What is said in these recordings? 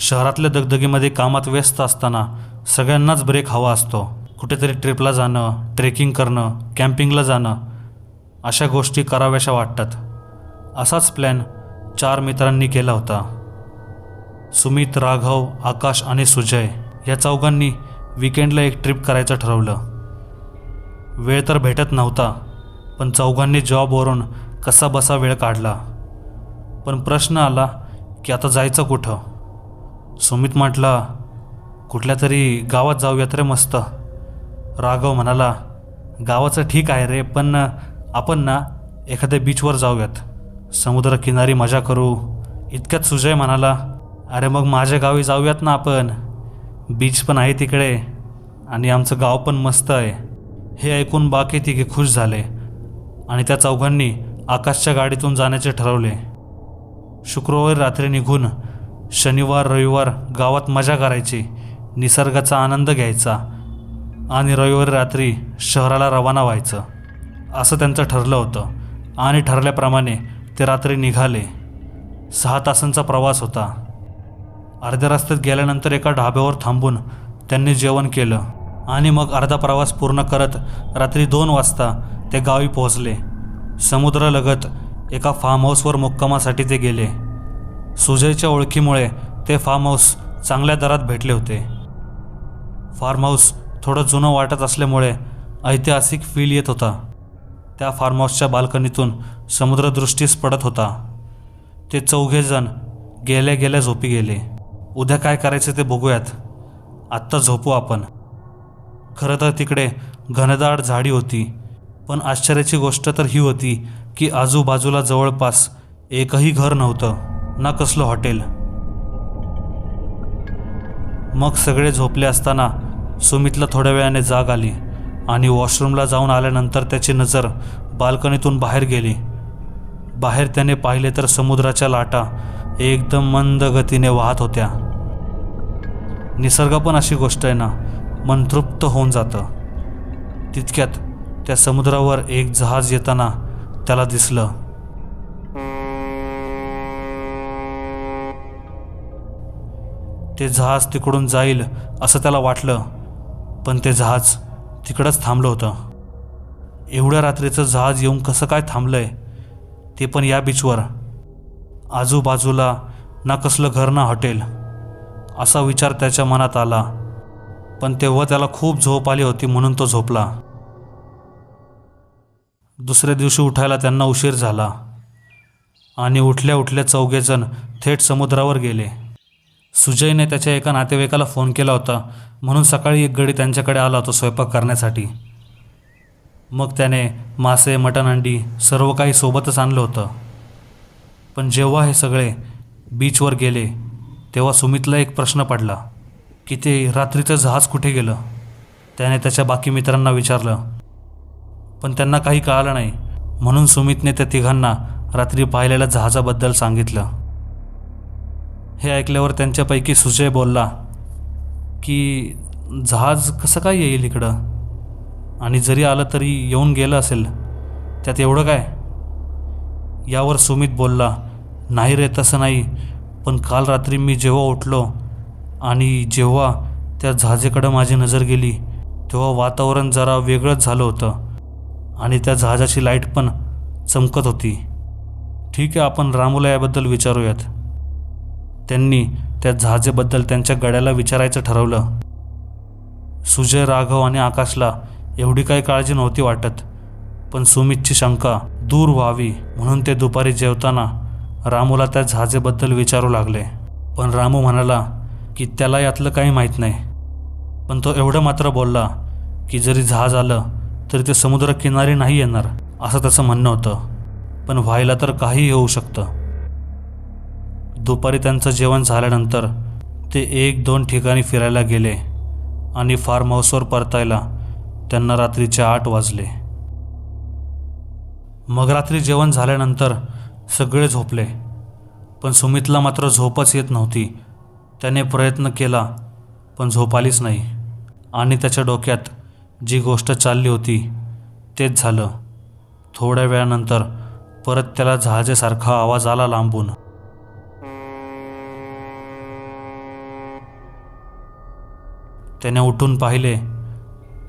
शहरातल्या दगदगीमध्ये कामात व्यस्त असताना सगळ्यांनाच ब्रेक हवा असतो. कुठेतरी ट्रिपला जाणं ट्रेकिंग करणं कॅम्पिंगला जाणं अशा गोष्टी कराव्याशा वाटतात. असाच प्लॅन चार मित्रांनी केला होता. सुमित राघव आकाश आणि सुजय या चौघांनी विकेंडला एक ट्रिप करायचं ठरवलं. वेळ तर भेटत नव्हता पण चौघांनी जॉबवरून कसा बसा वेळ काढला. पण प्रश्न आला की आता जायचं कुठं? सुमित म्हटला कुठल्या तरी गावात जाऊयात रे मस्त. राघव म्हणाला गावाचं ठीक आहे रे पण आपण ना एखाद्या बीचवर जाऊयात समुद्रकिनारी मजा करू. इतक्यात सुजय म्हणाला अरे मग माझ्या गावी जाऊयात ना आपण. बीच पण आहे तिकडे आणि आमचं गाव पण मस्त आहे. हे ऐकून बाकी तिघे खुश झाले आणि त्या चौघांनी आकाशच्या गाडीतून जाण्याचे ठरवले. शुक्रवारी रात्री निघून शनिवार रविवार गावात मजा करायची निसर्गाचा आनंद घ्यायचा आणि रविवारी रात्री शहराला रवाना व्हायचं. असं त्यांचं ठरलं होतं आणि ठरल्याप्रमाणे ते रात्री निघाले. सहा तासांचा प्रवास होता. अर्ध्या रस्त्यात गेल्यानंतर एका ढाब्यावर थांबून त्यांनी जेवण केलं आणि मग अर्धा प्रवास पूर्ण करत रात्री दोन वाजता ते गावी पोहोचले. समुद्रालगत एका फार्म हाऊसवर मुक्कामासाठी ते गेले. सुजयच्या ओळखीमुळे ते फार्म हाऊस चांगल्या दरात भेटले होते. फार्म हाऊस थोडं जुनं वाटत असल्यामुळे ऐतिहासिक फील येत होता. त्या फार्म हाऊसच्या बाल्कनीतून समुद्रदृष्टीस पडत होता. ते चौघेजण गेल्या गेल्या झोपी गेले. उद्या काय करायचं ते बघूयात. आत्ता झोपू आपण. खरं तर तिकडे घनदाट झाडी होती. पण आश्चर्याची गोष्ट तर ही होती की आजूबाजूला जवळपास एकही घर नव्हतं. ना कसलं हॉटेल. मग सगळे झोपले असताना सुमितला थोड्या वेळाने जाग आली आणि वॉशरूमला जाऊन आल्यानंतर त्याची नजर बाल्कनीतून बाहेर गेली. बाहेर त्याने पाहिले तर समुद्राच्या लाटा एकदम मंद गतीने वाहत होत्या. निसर्ग पण अशी गोष्ट आहे ना मन तृप्त होऊन जातं. तितक्यात त्या समुद्रावर एक जहाज येताना त्याला दिसलं. ते जहाज तिकडून जाईल असं त्याला वाटलं. पण ते जहाज तिकडंच थांबलं होतं. एवढ्या रात्रीचं जहाज येऊन कसं काय थांबलंय? ते पण या बीचवर. आजूबाजूला ना कसलं घर ना हॉटेल. असा विचार त्याच्या मनात आला. पण तेव्हा त्याला खूप झोप आली होती म्हणून तो झोपला. दुसऱ्या दिवशी उठायला त्यांना उशीर झाला. आणि उठल्या उठल्या चौघेजण थेट समुद्रावर गेले. सुजयने त्याच्या एका नातेवाईकाला फोन केला होता. म्हणून सकाळी एक गडी त्यांच्याकडे आला होता स्वयंपाक करण्यासाठी. मग त्याने मासे मटण अंडी सर्व काही सोबतच आणलं होतं. पण जेव्हा हे सगळे बीचवर गेले तेव्हा सुमितला एक प्रश्न पडला की ते रात्रीचं जहाज कुठे गेलं? त्याने त्याच्या बाकी मित्रांना विचारलं. पण त्यांना काही कळालं नाही. म्हणून सुमितने त्या तिघांना रात्री पाहिलेल्या जहाजाबद्दल सांगितलं. हे ऐकल्यावर त्यांच्यापैकी सुजय बोलला की जहाज कसं काय येईल इकडं? आणि जरी आलं तरी येऊन गेलं असेल त्यात एवढं काय? यावर सुमित बोलला नाही रे तसं नाही. पण काल रात्री मी जेव्हा उठलो आणि जेव्हा त्या जहाजेकडं माझी नजर गेली तेव्हा वातावरण जरा वेगळंच झालं होतं आणि त्या जहाजाची लाइट पण चमकत होती. ठीक आहे आपण रामूला याबद्दल विचारूयात. त्यांनी त्या जहाजेबद्दल त्यांच्या गड्याला विचारायचं ठरवलं. सुजय राघव आणि आकाशला एवढी काही काळजी नव्हती वाटत पण सुमितची शंका दूर व्हावी म्हणून ते दुपारी जेवताना रामूला त्या जहाजेबद्दल विचारू लागले. पण रामू म्हणाला की त्याला यातलं काही माहीत नाही. पण तो एवढं मात्र बोलला की जरी जहाज आलं तरी ते समुद्रकिनारी नाही येणार असं त्याचं म्हणणं होतं. पण व्हायला तर काहीही होऊ शकतं. दुपारी त्यांचं जेवण झाल्यानंतर ते एक दोन ठिकाणी फिरायला गेले आणि फार्म हाऊसवर परतायला त्यांना रात्रीचे आठ वाजले. मग रात्री जेवण झाल्यानंतर सगळे झोपले पण सुमितला मात्र झोपच येत नव्हती. त्याने प्रयत्न केला पण झोप आलीच नाही आणि त्याच्या डोक्यात जी गोष्ट चालली होती तेच झालं. थोड्या वेळानंतर परत त्याला जहाजेसारखा आवाज आला लांबून. त्याने उठून पाहिले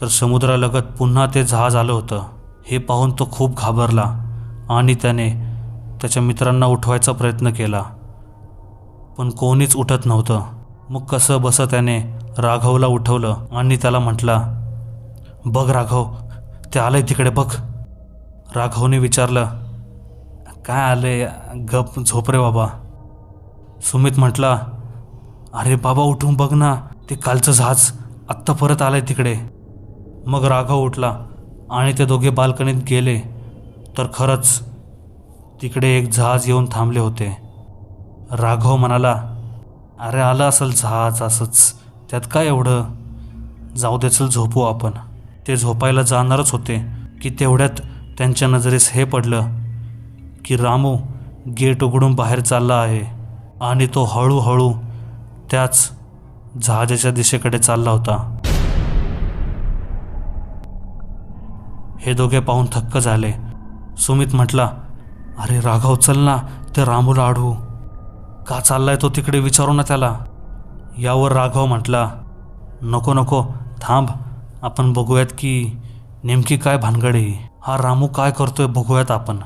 तर समुद्रालगत पुन्हा ते जहाज आलं होतं. हे पाहून तो खूप घाबरला आणि त्याने त्याच्या मित्रांना उठवायचा प्रयत्न केला. पण कोणीच उठत नव्हतं. मग कसं बसं त्याने राघवला उठवलं आणि त्याला म्हटला बघ राघव ते आलंय तिकडे बघ. राघवने विचारलं काय आलंय? गप झोप रे बाबा. सुमित म्हटला अरे बाबा उठून बघ ना ते कालचं जहाज आत्ता परत आलाय तिकडे. मग राघव उठला आणि ते दोघे बाल्कनीत गेले तर खरंच तिकडे एक जहाज येऊन थांबले होते. राघव म्हणाला अरे आलं असेल जहाज असंच त्यात काय एवढं? जाऊ देचल झोपू आपण. ते झोपायला जाणारच होते की तेवढ्यात त्यांच्या नजरेस हे पडलं की रामू गेट उघडून बाहेर चालला आहे आणि तो हळूहळू त्याच जहाजाच्या दिशेकडे चालला होता. हे दोघे पाहून थक्क झाले. सुमित म्हटला अरे राघव चल ना ते रामूला आढू का चाललाय तो तिकडे विचारू ना त्याला. यावर राघव म्हटला नको नको थांब आपण बघूयात की नेमकी काय भानगड आहे. हा रामू काय करतोय बघूयात आपण.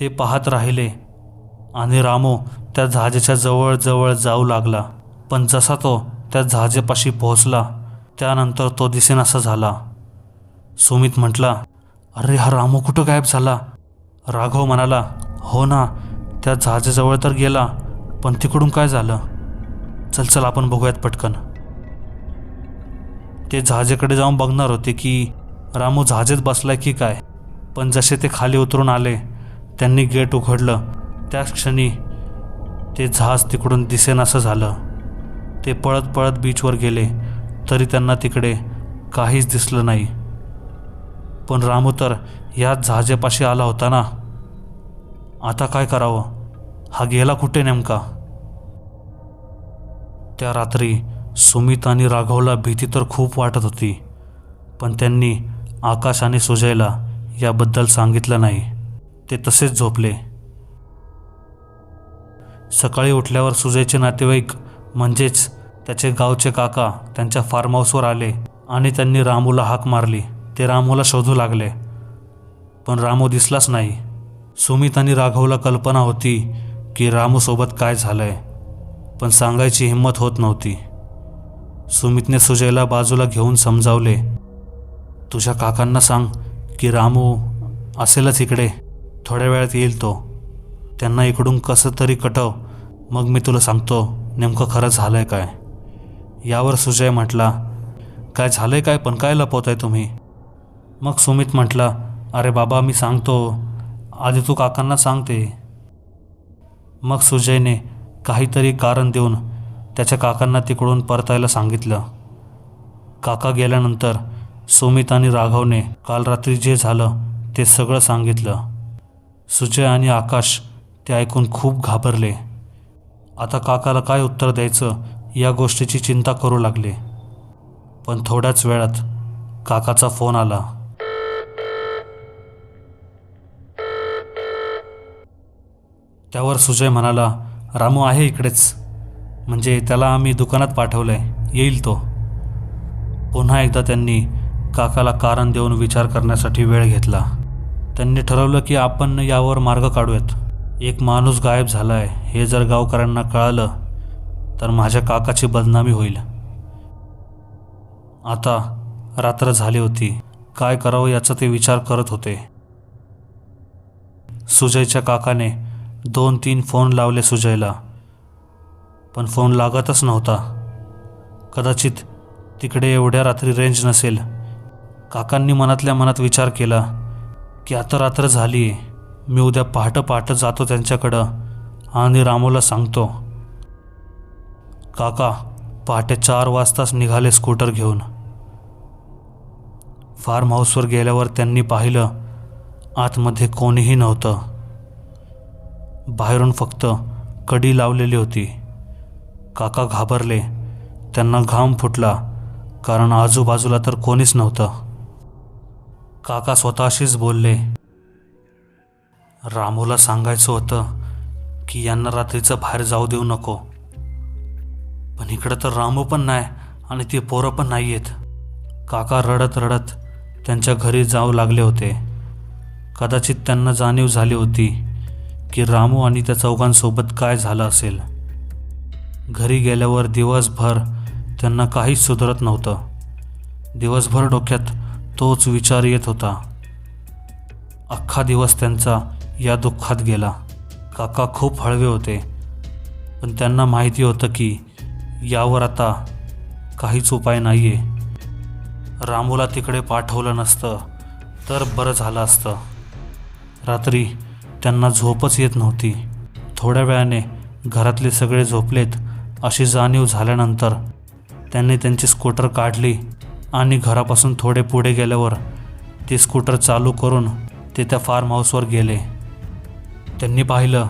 ते पाहत राहिले आणि रामू त्या जहाजाच्या जवळ जवळ जाऊ लागला. पण जसा तो त्या जहाजेपाशी पोहोचला त्यानंतर तो दिसेनासा झाला. सुमित म्हटला अरे हा रामू कुठं गायब झाला? राघव म्हणाला हो ना त्या जहाजाजवळ तर गेला पण तिकडून काय झालं? चल चल आपण बघूयात पटकन. ते जहाजेकडे जाऊन बघणार होते की रामू जहाजेत बसलाय की काय पण जसे ते खाली उतरून आले त्यांनी गेट उघडलं. त्याच क्षणी ते जहाज तिकडून दिसेनासं झालं. ते पळत पळत बीचवर गेले. तरी त्यांना तिकडे काहीच दिसलं नाही. पण रामू तर या जहाजेपाशी आला होता ना? आता काय करावं? हा गेला कुठे नेमका? त्या रात्री सुमित आणि राघवला भीती तर खूप वाटत होती. पण त्यांनी आकाश आणि सुजयला याबद्दल सांगितलं नाही. ते तसेच झोपले. सकाळी उठल्यावर सुजयचे नातेवाईक म्हणजेच त्याचे गावचे काका त्यांच्या फार्म हाऊसवर आले आणि त्यांनी रामूला हाक मारली. ते रामूला शोधू लागले. पण रामू दिसलाच नाही. सुमित आणि राघवला कल्पना होती की रामूसोबत काय झालंय पण सांगायची हिंमत होत नव्हती. सुमितने सुजयला बाजूला घेऊन समजावले तुझ्या काकांना सांग की रामू असेलच इकडे. थोड्या वेळात येईल तो. त्यांना इकडून कसं तरी कटव. मग मी तुला सांगतो. नेमकं खरं झालं आहे काय? यावर सुजय म्हटला काय झालं आहे काय? पण काय लपवताय तुम्ही? मग सुमित म्हटला अरे बाबा मी सांगतो. आधी तू काकांना सांगते. मग सुजयने काहीतरी कारण देऊन त्याच्या काकांना तिकडून परतायला सांगितलं. काका गेल्यानंतर सुमित आणि राघवने काल रात्री जे झालं ते सगळं सांगितलं. सुजय आणि आकाश ते ऐकून खूप घाबरले. आता काकाला काय उत्तर द्यायचं या गोष्टीची चिंता करू लागले. पण थोड्याच वेळात काकाचा फोन आला. त्यावर सुजय म्हणाला रामू आहे इकडेच. म्हणजे त्याला आम्ही दुकानात पाठवलंय. येईल तो. पुन्हा एकदा त्यांनी काकाला कारण देऊन विचार करण्यासाठी वेळ घेतला. त्यांनी ठरवलं की आपण यावर मार्ग काढूयात. एक माणूस गायब झाला आहे हे जर गावकऱ्यांना कळालं तर माझ्या काकाची बदनामी होईल. आता रात्र झाली होती. काय करावं याचा ते विचार करत होते. सुजयच्या काकाने दोन तीन फोन लावले सुजयला पण फोन लागतच नव्हता. कदाचित तिकडे एवढ्या रात्री रेंज नसेल. काकांनी मनातल्या मनात विचार केला की आता रात्र झाली आहे मी उद्या पहाटं पहाटं जातो त्यांच्याकडं आणि रामूला सांगतो काका पहाटे चार वाजताच निघाले स्कूटर घेऊन. फार्म हाऊसवर गेल्यावर त्यांनी पाहिलं आतमध्ये कोणीही नव्हतं. बाहेरून फक्त कडी लावलेली होती. काका घाबरले त्यांना घाम फुटला कारण आजूबाजूला तर कोणीच नव्हतं. काका स्वतःशीच बोलले रामूला सांगायचं होतं की यांना रात्रीचं बाहेर जाऊ देऊ नको. पण इकडं तर रामू पण नाही आणि ती पोरं पण नाही आहेत काका रडत रडत त्यांच्या घरी जाऊ लागले होते. कदाचित त्यांना जाणीव झाली होती की रामू आणि त्या चौघांसोबत काय झालं असेल. घरी गेल्यावर दिवसभर त्यांना काहीच सुधरत नव्हतं. दिवसभर डोक्यात तोच विचार येत होता. अख्खा दिवस त्यांचा या दुःखात गेला. काका खूप हळवे होते. पण त्यांना माहिती होतं की यावर आता काहीच उपाय नाही आहे रामूला तिकडे पाठवलं नसतं तर बरं झालं असतं. रात्री त्यांना झोपच येत नव्हती. थोड्या वेळाने घरातले सगळे झोपलेत अशी जाणीव झाल्यानंतर त्यांनी त्यांची स्कूटर काढली आणि घरापासून थोडे पुढे गेल्यावर ती स्कूटर चालू करून ते त्या फार्म हाऊसवर गेले. त्यांनी पाहिलं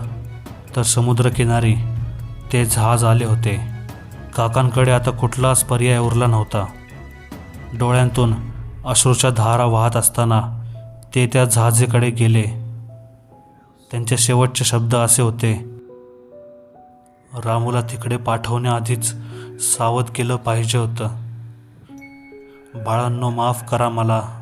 तर समुद्रकिनारी ते जहाज आले होते. काकांकडे आता कुठलाच पर्याय उरला नव्हता. डोळ्यांतून अश्रूच्या धारा वाहत असताना ते त्या जहाजेकडे गेले. त्यांचे शेवटचे शब्द असे होते रामूला तिकडे पाठवण्याआधीच सावध केलं पाहिजे होतं. बाळांनो माफ करा मला.